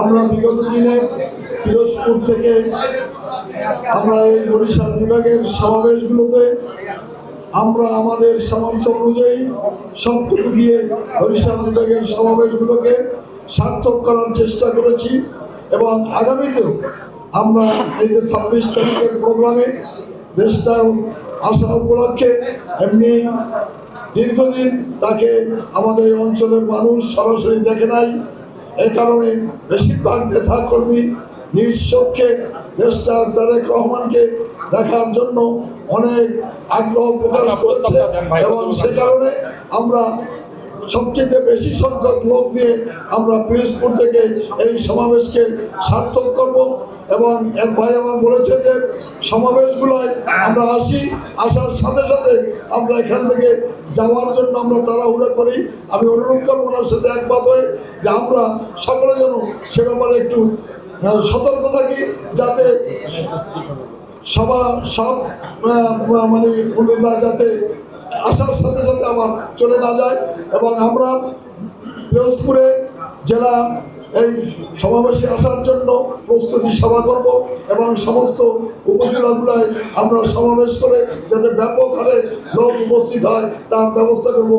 আমরা বিগত দিনে পিরোজপুর থেকে আমরা এই বরিশাল বিভাগের সমাবেশগুলোতে আমরা আমাদের সামর্থ্য অনুযায়ী সবটুকু দিয়ে বরিশাল বিভাগের সমাবেশগুলোকে সার্থক করার চেষ্টা করেছি এবং আগামীতেও আমরা এই যে ছাব্বিশ তারিখের প্রোগ্রামে দেশটা আসা উপলক্ষে এমনি দীর্ঘদিন তাকে আমাদের অঞ্চলের মানুষ সরাসরি দেখে নাই। এ কারণে বেশিরভাগ নেতা কর্মী নিজ চোখে দেশটা তারেক রহমানকে দেখার জন্য অনেক আগ্রহ প্রকাশ করেছে এবং সে কারণে আমরা সবচেয়ে বেশি সংখ্যক লোক নিয়ে আমরা পিরোজপুর থেকে এই সমাবেশকে সার্থক করব এবং এক ভাই আমার বলেছে যে সমাবেশগুলোয় আমরা আসি আসার সাথে সাথে আমরা এখান থেকে যাওয়ার জন্য আমরা তাড়াহুড়ো করি। আমি অনুরোধ করব ওনার সাথে একমত হয়ে যে আমরা সকলে যেন সে ব্যাপারে একটু সতর্ক থাকি যাতে সবা সব মানে উন্নয়নরা যাতে আসার সাথে সাথে আমার চলে না যায় এবং আমরা পিরোজপুরে জেলা এই সমাবেশে আসার জন্য প্রস্তুতি সভা করব এবং সমস্ত উপজেলাগুলোয় আমরা সমাবেশ করে যাতে ব্যাপক হারে লোক উপস্থিত হয় তার ব্যবস্থা করব।